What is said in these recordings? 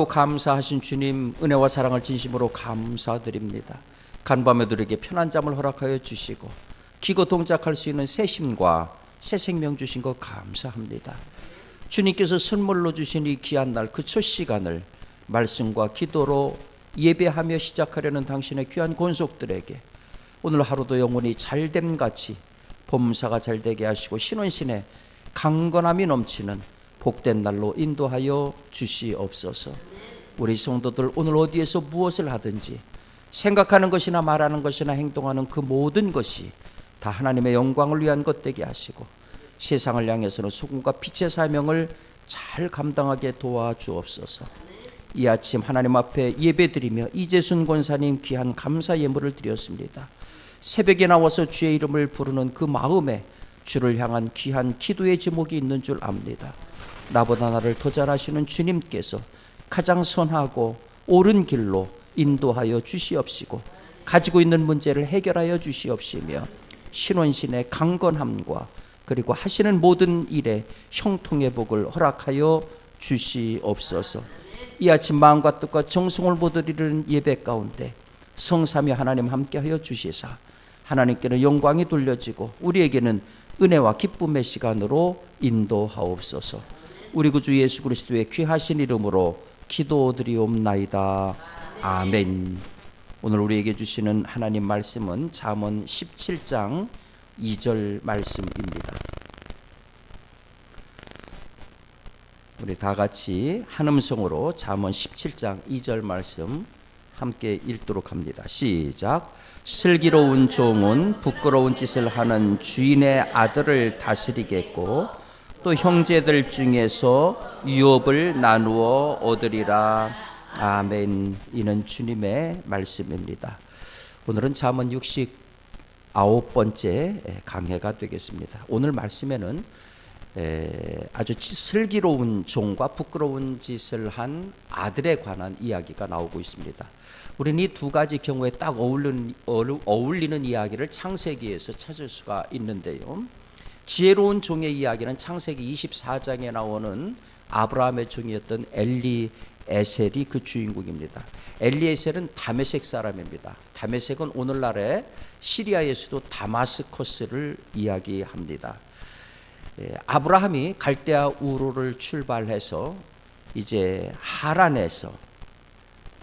고맙고 감사하신 주님 은혜와 사랑을 진심으로 감사드립니다. 간밤에도 우리에게 편한 잠을 허락하여 주시고 기고 동작할 수 있는 새 힘과 새 생명 주신 것 감사합니다. 주님께서 선물로 주신 이 귀한 날 그 첫 시간을 말씀과 기도로 예배하며 시작하려는 당신의 귀한 권속들에게 오늘 하루도 영혼이 잘됨 같이 범사가 잘되게 하시고 신원신의 강건함이 넘치는 복된 날로 인도하여 주시옵소서. 우리 성도들 오늘 어디에서 무엇을 하든지 생각하는 것이나 말하는 것이나 행동하는 그 모든 것이 다 하나님의 영광을 위한 것 되게 하시고 세상을 향해서는 소금과 빛의 사명을 잘 감당하게 도와주옵소서. 이 아침 하나님 앞에 예배드리며 이재순 권사님 귀한 감사 예물을 드렸습니다. 새벽에 나와서 주의 이름을 부르는 그 마음에 주를 향한 귀한 기도의 제목이 있는 줄 압니다. 나보다 나를 더 잘하시는 주님께서 가장 선하고 옳은 길로 인도하여 주시옵시고 가지고 있는 문제를 해결하여 주시옵시며 신원신의 강건함과 그리고 하시는 모든 일에 형통의 복을 허락하여 주시옵소서. 이 아침 마음과 뜻과 정성을 이루는 예배 가운데 성삼위 하나님 함께하여 주시사 하나님께는 영광이 돌려지고 우리에게는 은혜와 기쁨의 시간으로 인도하옵소서. 우리 구주 예수 그리스도의 귀하신 이름으로 기도드리옵나이다. 아멘. 오늘 우리에게 주시는 하나님 말씀은 잠언 17장 2절 말씀입니다. 우리 다 같이 한 음성으로 잠언 17장 2절 말씀 함께 읽도록 합니다. 시작. 슬기로운 종은 부끄러운 짓을 하는 주인의 아들을 다스리겠고 또 형제들 중에서 유업을 나누어 얻으리라. 아멘. 이는 주님의 말씀입니다. 오늘은 잠언 69번째 강해가 되겠습니다. 오늘 말씀에는 에, 아주 치- 슬기로운 종과 부끄러운 짓을 한 아들에 관한 이야기가 나오고 있습니다. 우리는 이 두 가지 경우에 딱 어울리는, 어울- 어울리는 이야기를 창세기에서 찾을 수가 있는데요. 지혜로운 종의 이야기는 창세기 24장에 나오는 아브라함의 종이었던 엘리 에셀이 그 주인공입니다. 엘리에셀은 다메섹 사람입니다. 다메섹은 오늘날의 시리아의 수도 다마스커스를 이야기합니다. 예, 아브라함이 갈대아 우르를 출발해서 이제 하란에서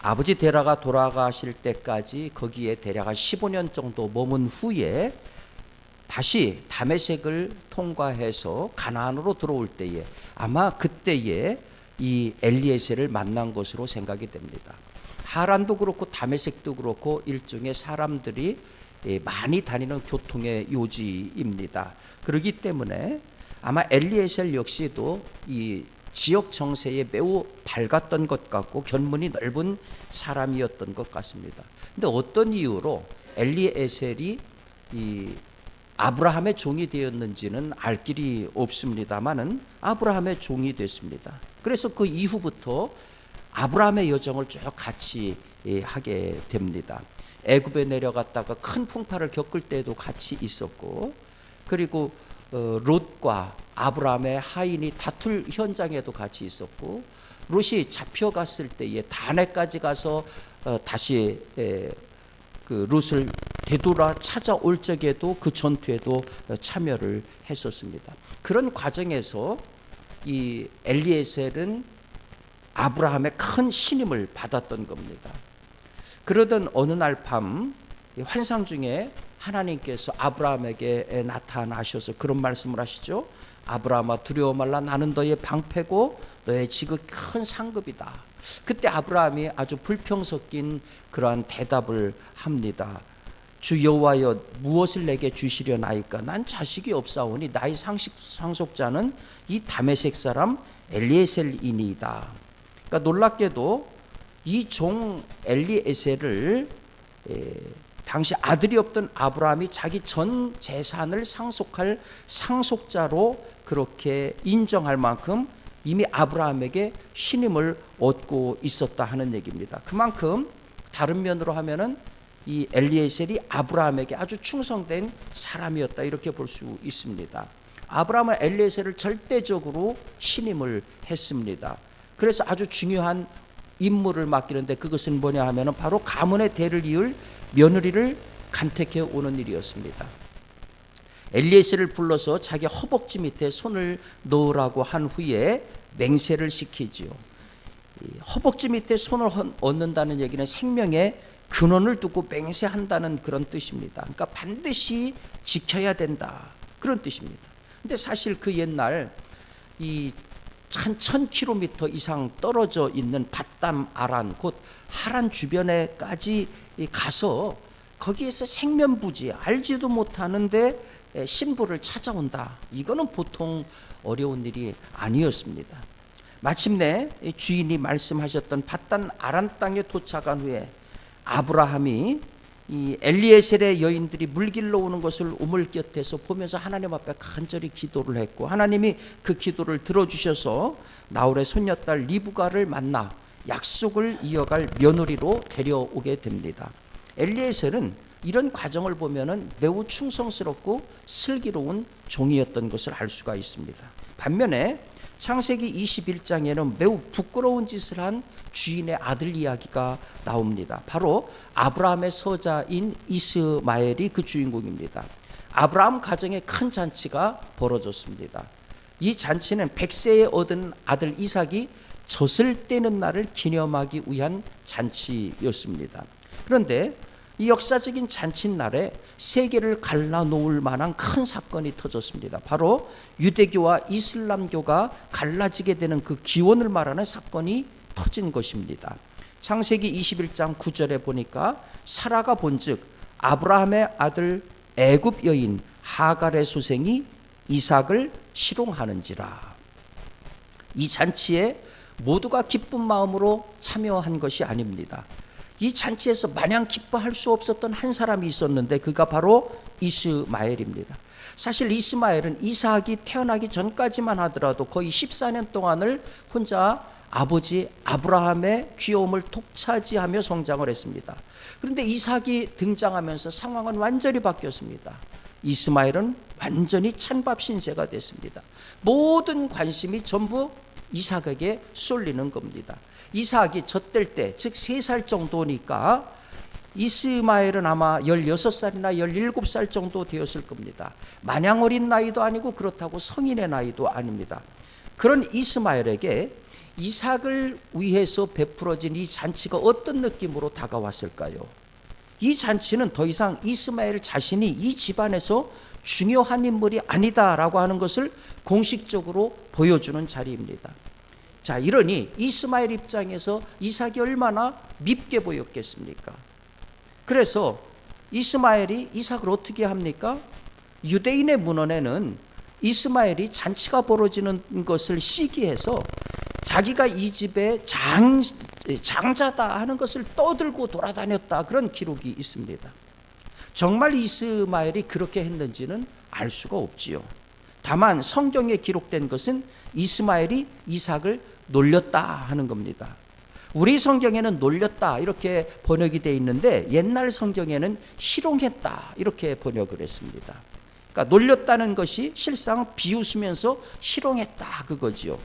아버지 데라가 돌아가실 때까지 거기에 대략 한 15년 정도 머문 후에 다시 다메섹을 통과해서 가나안으로 들어올 때에 아마 그때에 이 엘리에셀을 만난 것으로 생각이 됩니다. 하란도 그렇고 다메섹도 그렇고 일종의 사람들이 예, 많이 다니는 교통의 요지입니다. 그렇기 때문에 아마 엘리에셀 역시도 이 지역 정세에 매우 밝았던 것 같고 견문이 넓은 사람이었던 것 같습니다. 근데 어떤 이유로 엘리에셀이 이 아브라함의 종이 되었는지는 알 길이 없습니다만은 아브라함의 종이 됐습니다. 그래서 그 이후부터 아브라함의 여정을 쭉 같이 예, 하게 됩니다. 애굽에 내려갔다가 큰 풍파를 겪을 때도 같이 있었고 그리고 어, 롯과 아브라함의 하인이 다툴 현장에도 같이 있었고 롯이 잡혀갔을 때에 단에까지 가서 어, 다시 에, 그 롯을 되돌아 찾아올 적에도 그 전투에도 어, 참여를 했었습니다. 그런 과정에서 이 엘리에셀은 아브라함의 큰 신임을 받았던 겁니다. 그러던 어느 날 밤 환상 중에 하나님께서 아브라함에게 나타나셔서 그런 말씀을 하시죠. 아브라함아 두려워 말라 나는 너의 방패고 너의 지극 큰 상급이다. 그때 아브라함이 아주 불평 섞인 그러한 대답을 합니다. 주 여호와여 무엇을 내게 주시려나이까 난 자식이 없사오니 나의 상식 상속자는 이 다메섹 사람 엘리에셀이니이다. 그러니까 놀랍게도 이 종 엘리에셀을 에, 당시 아들이 없던 아브라함이 자기 전 재산을 상속할 상속자로 그렇게 인정할 만큼 이미 아브라함에게 신임을 얻고 있었다 하는 얘기입니다. 그만큼 다른 면으로 하면은 이 엘리에셀이 아브라함에게 아주 충성된 사람이었다 이렇게 볼 수 있습니다. 아브라함은 엘리에셀을 절대적으로 신임을 했습니다. 그래서 아주 중요한 임무를 맡기는데 그것은 뭐냐 하면은 바로 가문의 대를 이을 며느리를 간택해 오는 일이었습니다. 엘리에스를 불러서 자기 허벅지 밑에 손을 넣으라고 한 후에 맹세를 시키지요. 이 허벅지 밑에 손을 헌- 얹는다는 얘기는 생명의 근원을 두고 맹세한다는 그런 뜻입니다. 그러니까 반드시 지켜야 된다 그런 뜻입니다. 근데 사실 그 옛날 이한천 킬로미터 이상 떨어져 있는 바담 아란 곧 하란 주변에까지 이 가서 거기에서 생면부지 알지도 못하는데 에, 신부를 찾아온다. 이거는 보통 어려운 일이 아니었습니다. 마침내 이 주인이 말씀하셨던 바단 아란 땅에 도착한 후에 아브라함이 이 엘리에셀의 여인들이 물길로 오는 것을 우물 곁에서 보면서 하나님 앞에 간절히 기도를 했고 하나님이 그 기도를 들어주셔서 나홀의 손녀딸 리브가를 만나 약속을 이어갈 며느리로 데려오게 됩니다. 엘리에셀은 이런 과정을 보면은 매우 충성스럽고 슬기로운 종이었던 것을 알 수가 있습니다. 반면에 창세기 21장에는 매우 부끄러운 짓을 한 주인의 아들 이야기가 나옵니다. 바로 아브라함의 서자인 이스마엘이 그 주인공입니다. 아브라함 가정에 큰 잔치가 벌어졌습니다. 이 잔치는 백세에 얻은 아들 이삭이 젖을 떼는 날을 기념하기 위한 잔치였습니다. 그런데 이 역사적인 잔칫날에 세계를 갈라놓을 만한 큰 사건이 터졌습니다. 바로 유대교와 이슬람교가 갈라지게 되는 그 기원을 말하는 사건이 터진 것입니다. 창세기 21장 9절에 보니까 사라가 본즉 아브라함의 아들 애굽 여인 하갈의 소생이 이삭을 실용하는지라. 이 잔치에 모두가 기쁜 마음으로 참여한 것이 아닙니다. 이 잔치에서 마냥 기뻐할 수 없었던 한 사람이 있었는데 그가 바로 이스마엘입니다. 사실 이스마엘은 이삭이 태어나기 전까지만 하더라도 거의 14년 동안을 혼자 아버지 아브라함의 귀여움을 독차지하며 성장을 했습니다. 그런데 이삭이 등장하면서 상황은 완전히 바뀌었습니다. 이스마엘은 완전히 찬밥 신세가 됐습니다. 모든 관심이 전부 이삭에게 쏠리는 겁니다. 이삭이 젖될 때, 즉 3살 정도니까 이스마엘은 아마 16살이나 17살 정도 되었을 겁니다. 마냥 어린 나이도 아니고 그렇다고 성인의 나이도 아닙니다. 그런 이스마엘에게 이삭을 위해서 베풀어진 이 잔치가 어떤 느낌으로 다가왔을까요? 이 잔치는 더 이상 이스마엘 자신이 이 집안에서 중요한 인물이 아니다라고 하는 것을 공식적으로 보여주는 자리입니다. 자, 이러니 이스마엘 입장에서 이삭이 얼마나 밉게 보였겠습니까? 그래서 이스마엘이 이삭을 어떻게 합니까? 유대인의 문헌에는 이스마엘이 잔치가 벌어지는 것을 시기해서 자기가 이 집의 장, 장자다 하는 것을 떠들고 돌아다녔다 그런 기록이 있습니다. 정말 이스마엘이 그렇게 했는지는 알 수가 없지요. 다만 성경에 기록된 것은 이스마엘이 이삭을 놀렸다 하는 겁니다. 우리 성경에는 놀렸다 이렇게 번역이 되어 있는데 옛날 성경에는 희롱했다 이렇게 번역을 했습니다. 그러니까 놀렸다는 것이 실상 비웃으면서 희롱했다 그거지요.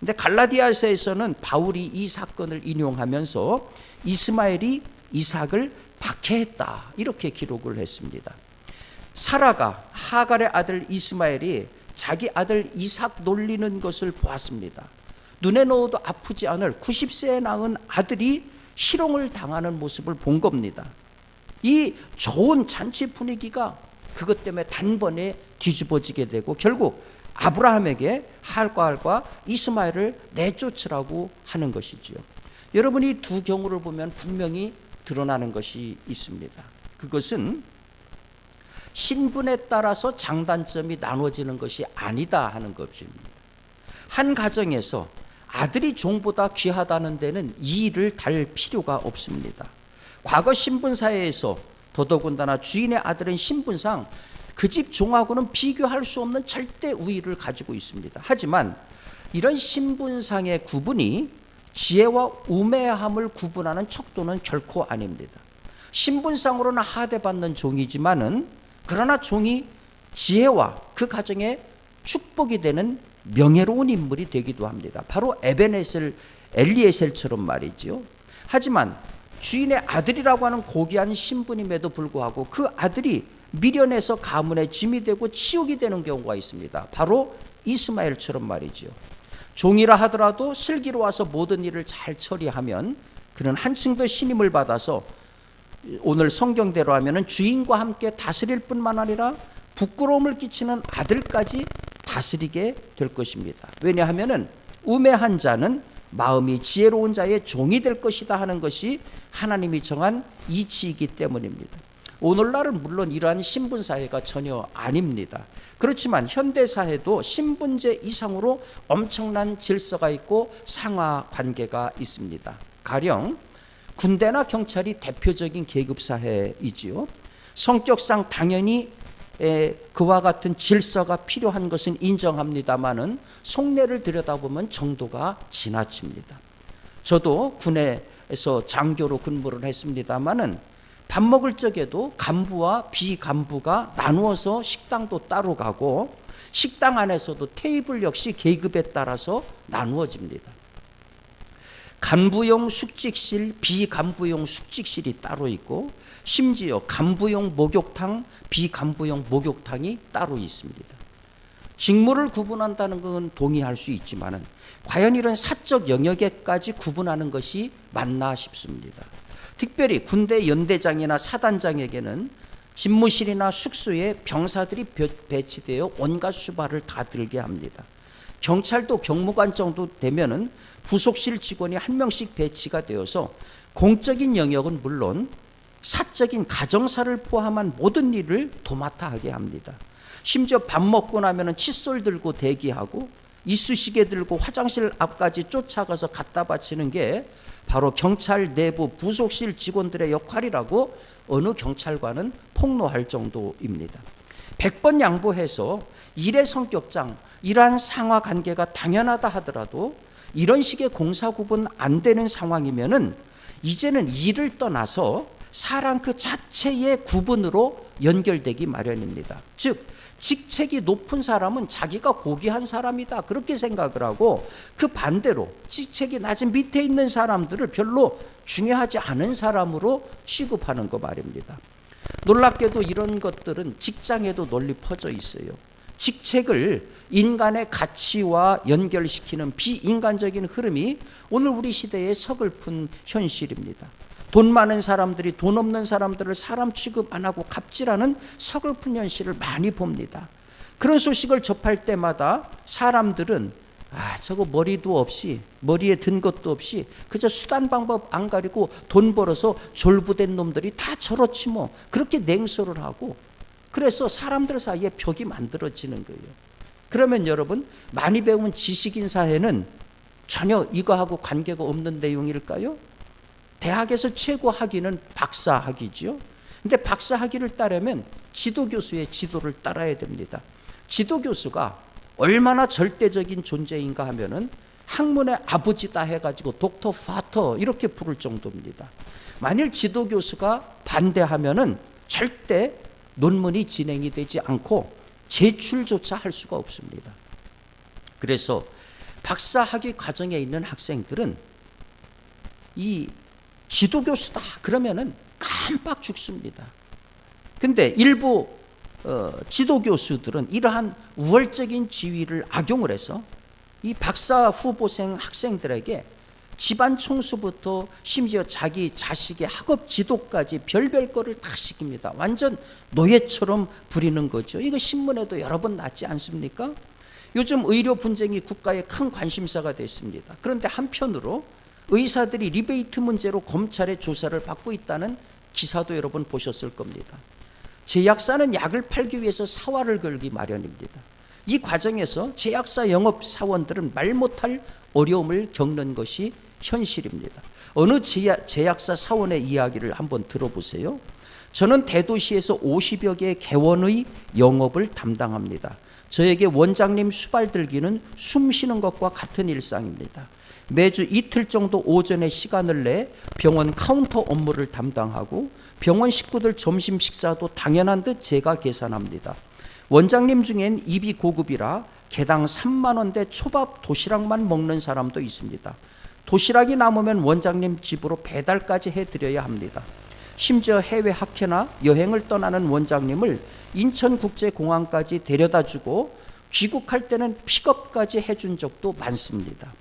근데 갈라디아서에서는 바울이 이 사건을 인용하면서 이스마엘이 이삭을 박해했다 이렇게 기록을 했습니다. 사라가 하갈의 아들 이스마엘이 자기 아들 이삭 놀리는 것을 보았습니다. 눈에 넣어도 아프지 않을 90세에 낳은 아들이 희롱을 당하는 모습을 본 겁니다. 이 좋은 잔치 분위기가 그것 때문에 단번에 뒤집어지게 되고 결국 아브라함에게 할과 할과 이스마엘을 내쫓으라고 하는 것이지요. 여러분이 두 경우를 보면 분명히 드러나는 것이 있습니다. 그것은 신분에 따라서 장단점이 나눠지는 것이 아니다 하는 것입니다. 한 가정에서 아들이 종보다 귀하다는 데는 이의를 달 필요가 없습니다. 과거 신분사회에서 더더군다나 주인의 아들은 신분상 그 집 종하고는 비교할 수 없는 절대 우위를 가지고 있습니다. 하지만 이런 신분상의 구분이 지혜와 우매함을 구분하는 척도는 결코 아닙니다. 신분상으로는 하대받는 종이지만은 그러나 종이 지혜와 그 가정에 축복이 되는 명예로운 인물이 되기도 합니다. 바로 에베네셀 엘리에셀처럼 말이지요. 하지만 주인의 아들이라고 하는 고귀한 신분임에도 불구하고 그 아들이 미련해서 가문의 짐이 되고 치욕이 되는 경우가 있습니다. 바로 이스마엘처럼 말이지요. 종이라 하더라도 슬기로워서 모든 일을 잘 처리하면 그는 한층 더 신임을 받아서 오늘 성경대로 하면은 주인과 함께 다스릴 뿐만 아니라 부끄러움을 끼치는 아들까지 다스리게 될 것입니다. 왜냐하면은 우매한 자는 마음이 지혜로운 자의 종이 될 것이다 하는 것이 하나님이 정한 이치이기 때문입니다. 오늘날은 물론 이러한 신분 사회가 전혀 아닙니다. 그렇지만 현대 사회도 신분제 이상으로 엄청난 질서가 있고 상하 관계가 있습니다. 가령 군대나 경찰이 대표적인 계급 사회이지요. 성격상 당연히 에, 그와 같은 질서가 필요한 것은 인정합니다만은 속내를 들여다보면 정도가 지나칩니다. 저도 군에서 장교로 근무를 했습니다만은 밥 먹을 적에도 간부와 비간부가 나누어서 식당도 따로 가고 식당 안에서도 테이블 역시 계급에 따라서 나누어집니다. 간부용 숙직실, 비간부용 숙직실이 따로 있고 심지어 간부용 목욕탕, 비간부용 목욕탕이 따로 있습니다. 직무를 구분한다는 건 동의할 수 있지만은 과연 이런 사적 영역에까지 구분하는 것이 맞나 싶습니다. 특별히 군대 연대장이나 사단장에게는 집무실이나 숙소에 병사들이 벼- 배치되어 온갖 수발을 다 들게 합니다. 경찰도 경무관 정도 되면은 부속실 직원이 한 명씩 배치가 되어서 공적인 영역은 물론 사적인 가정사를 포함한 모든 일을 도맡아 하게 합니다. 심지어 밥 먹고 나면은 칫솔 들고 대기하고 이쑤시개 들고 화장실 앞까지 쫓아가서 갖다 바치는 게 바로 경찰 내부 부속실 직원들의 역할이라고 어느 경찰관은 폭로할 정도입니다. 100번 양보해서 일의 성격상 이러한 상하 관계가 당연하다 하더라도 이런 식의 공사 구분 안 되는 상황이면은 이제는 일을 떠나서 사람 그 자체의 구분으로 연결되기 마련입니다. 즉 직책이 높은 사람은 자기가 고귀한 사람이다 그렇게 생각을 하고 그 반대로 직책이 낮은 밑에 있는 사람들을 별로 중요하지 않은 사람으로 취급하는 거 말입니다. 놀랍게도 이런 것들은 직장에도 널리 퍼져 있어요. 직책을 인간의 가치와 연결시키는 비인간적인 흐름이 오늘 우리 시대의 서글픈 현실입니다. 돈 많은 사람들이 돈 없는 사람들을 사람 취급 안 하고 갑질하는 서글픈 현실을 많이 봅니다. 그런 소식을 접할 때마다 사람들은 아, 저거 머리도 없이 머리에 든 것도 없이 그저 수단 방법 안 가리고 돈 벌어서 졸부된 놈들이 다 저렇지 뭐 그렇게 냉소를 하고 그래서 사람들 사이에 벽이 만들어지는 거예요. 그러면 여러분 많이 배운 지식인 사회는 전혀 이거하고 관계가 없는 내용일까요? 대학에서 최고 학위는 박사 학위죠. 근데 박사 학위를 따려면 지도 교수의 지도를 따라야 됩니다. 지도 교수가 얼마나 절대적인 존재인가 하면은 학문의 아버지다 해가지고 독터 파터 이렇게 부를 정도입니다. 만일 지도 교수가 반대하면은 절대 논문이 진행이 되지 않고 제출조차 할 수가 없습니다. 그래서 박사 학위 과정에 있는 학생들은 이 지도 교수다 그러면은 깜빡 죽습니다. 근데 일부 어, 지도 교수들은 이러한 우월적인 지위를 악용을 해서 이 박사 후보생 학생들에게 집안 청소부터 심지어 자기 자식의 학업 지도까지 별별 거를 다 시킵니다. 완전 노예처럼 부리는 거죠. 이거 신문에도 여러 번 났지 않습니까? 요즘 의료 분쟁이 국가의 큰 관심사가 됐습니다. 그런데 한편으로 의사들이 리베이트 문제로 검찰의 조사를 받고 있다는 기사도 여러분 보셨을 겁니다. 제약사는 약을 팔기 위해서 사활을 걸기 마련입니다. 이 과정에서 제약사 영업 사원들은 말 못할 어려움을 겪는 것이 현실입니다. 어느 제약, 제약사 사원의 이야기를 한번 들어보세요. 저는 대도시에서 50여 개의 개원의 영업을 담당합니다. 저에게 원장님 수발 들기는 숨 쉬는 것과 같은 일상입니다. 매주 이틀 정도 오전에 시간을 내 병원 카운터 업무를 담당하고 병원 식구들 점심 식사도 당연한 듯 제가 계산합니다. 원장님 중엔 입이 고급이라 개당 3만 원대 초밥 도시락만 먹는 사람도 있습니다. 도시락이 남으면 원장님 집으로 배달까지 해드려야 합니다. 심지어 해외 학회나 여행을 떠나는 원장님을 인천국제공항까지 데려다주고 귀국할 때는 픽업까지 해준 적도 많습니다.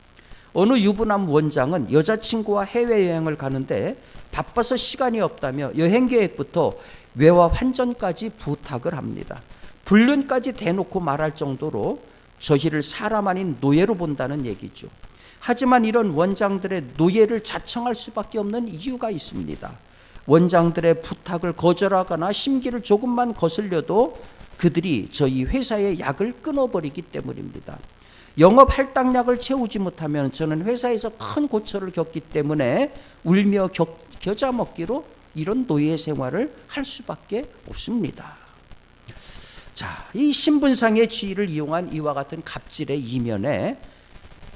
어느 유부남 원장은 여자친구와 해외여행을 가는데 바빠서 시간이 없다며 여행 계획부터 외화 환전까지 부탁을 합니다. 불륜까지 대놓고 말할 정도로 저희를 사람 아닌 노예로 본다는 얘기죠. 하지만 이런 원장들의 노예를 자청할 수밖에 없는 이유가 있습니다. 원장들의 부탁을 거절하거나 심기를 조금만 거슬려도 그들이 저희 회사의 약을 끊어버리기 때문입니다. 영업 할당량을 채우지 못하면 저는 회사에서 큰 고초를 겪기 때문에 울며 겨, 겨자 먹기로 이런 노예 생활을 할 수밖에 없습니다. 자, 이 신분상의 지위를 이용한 이와 같은 갑질의 이면에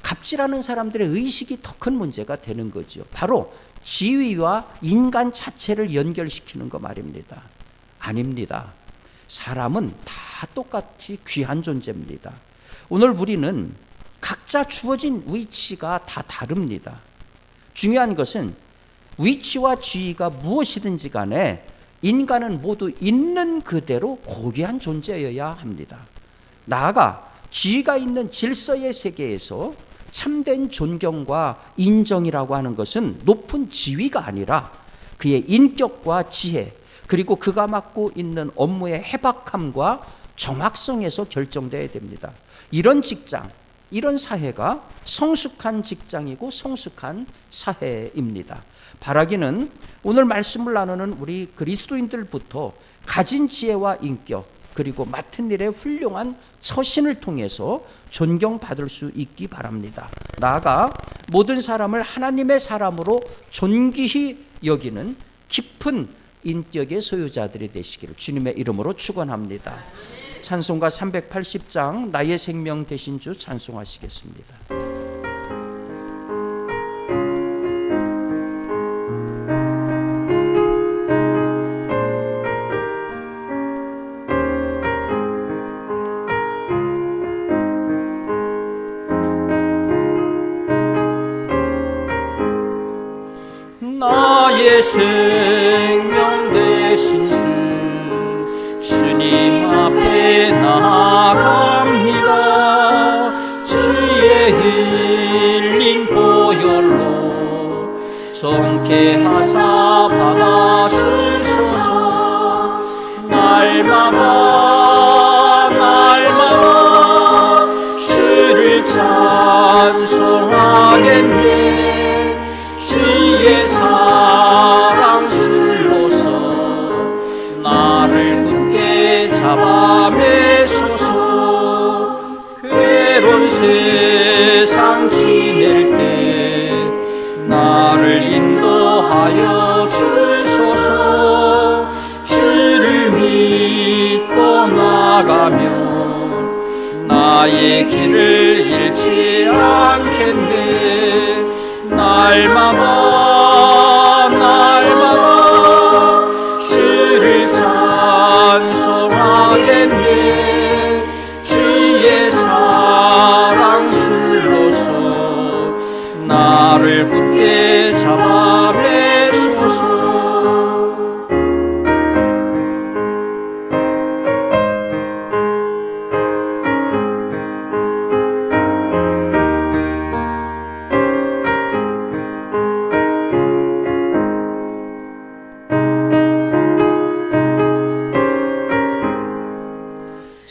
갑질하는 사람들의 의식이 더 큰 문제가 되는 거죠. 바로 지위와 인간 자체를 연결시키는 거 말입니다. 아닙니다. 사람은 다 똑같이 귀한 존재입니다. 오늘 우리는 각자 주어진 위치가 다 다릅니다. 중요한 것은 위치와 지위가 무엇이든지 간에 인간은 모두 있는 그대로 고귀한 존재여야 합니다. 나아가 지위가 있는 질서의 세계에서 참된 존경과 인정이라고 하는 것은 높은 지위가 아니라 그의 인격과 지혜 그리고 그가 맡고 있는 업무의 해박함과 정확성에서 결정돼야 됩니다. 이런 직장, 이런 사회가 성숙한 직장이고 성숙한 사회입니다. 바라기는 오늘 말씀을 나누는 우리 그리스도인들부터 가진 지혜와 인격 그리고 맡은 일의 훌륭한 처신을 통해서 존경받을 수 있기 바랍니다. 나아가 모든 사람을 하나님의 사람으로 존귀히 여기는 깊은 인격의 소유자들이 되시기를 주님의 이름으로 축원합니다. 찬송가 380장 나의 생명 되신 주 찬송하시겠습니다.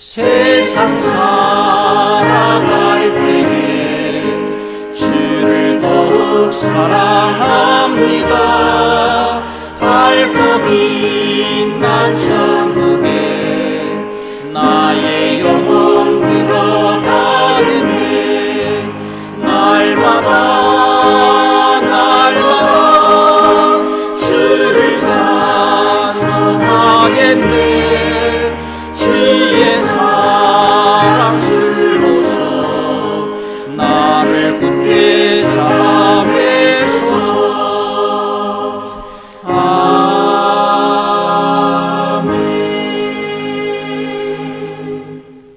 세상 살아갈 때에 주를 더욱 사랑합니다. 밝고 빛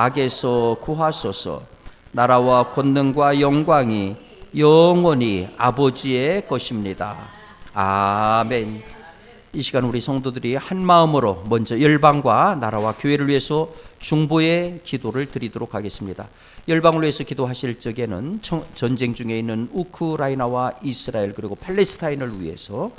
악에서 구하소서. 나라와 권능과 영광이 영원히 아버지의 것입니다. 아멘. 이 시간 우리 성도들이 한 마음으로 먼저 열방과 나라와 교회를 위해서 중보의 기도를 드리도록 하겠습니다. 열방을 위해서 기도하실 적에는 청- 전쟁 중에 있는 우크라이나와 이스라엘 그리고 팔레스타인을 위해서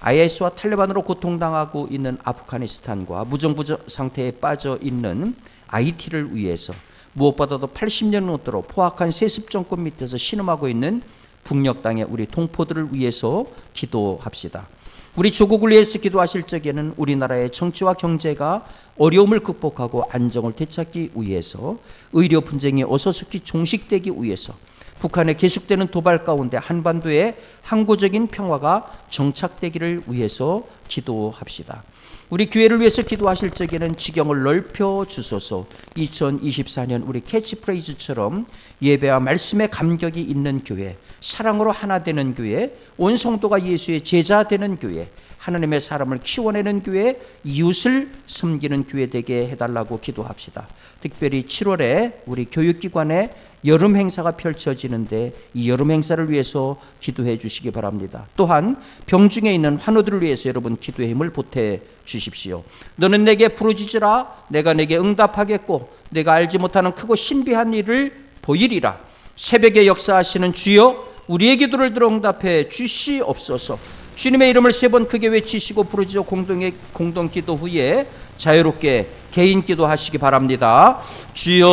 IS와 탈레반으로 고통당하고 있는 아프가니스탄과 무정부정 상태에 빠져 있는 IT를 위해서 무엇보다도 80년 넘도록 포악한 세습 정권 밑에서 신음하고 있는 북녘 땅의 우리 동포들을 위해서 기도합시다. 우리 조국을 위해서 기도하실 적에는 우리나라의 정치와 경제가 어려움을 극복하고 안정을 되찾기 위해서 의료 분쟁이 어서속히 종식되기 위해서 북한의 계속되는 도발 가운데 한반도의 항구적인 평화가 정착되기를 위해서 기도합시다. 우리 교회를 위해서 기도하실 적에는 지경을 넓혀 주소서. 2024년 우리 캐치프레이즈처럼 예배와 말씀에 감격이 있는 교회, 사랑으로 하나 되는 교회, 온 성도가 예수의 제자 되는 교회, 하나님의 사람을 키워내는 교회, 이웃을 섬기는 교회 되게 해달라고 기도합시다. 특별히 7월에 우리 교육기관에 여름 행사가 펼쳐지는데 이 여름 행사를 위해서 기도해 주시기 바랍니다. 또한 병중에 있는 환우들을 위해서 여러분 기도의 힘을 보태 주십시오. 너는 내게 부르짖으라 내가 내게 응답하겠고 내가 알지 못하는 크고 신비한 일을 보이리라. 새벽에 역사하시는 주여 우리의 기도를 들어 응답해 주시옵소서. 주님의 이름을 세 번 크게 외치시고 부르짖어 공동의 공동 기도 후에 자유롭게 개인 기도하시기 바랍니다. 주여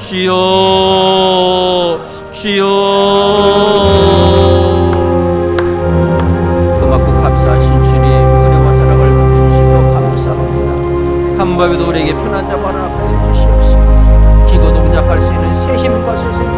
주여 주여 고맙고 감사하신 주님 은혜와 사랑을 주시므로 감사합니다. 간밤에도 우리에게 편한 자만 하여 주시옵시고 기도 동작할 수 있는 새 힘과 새 생명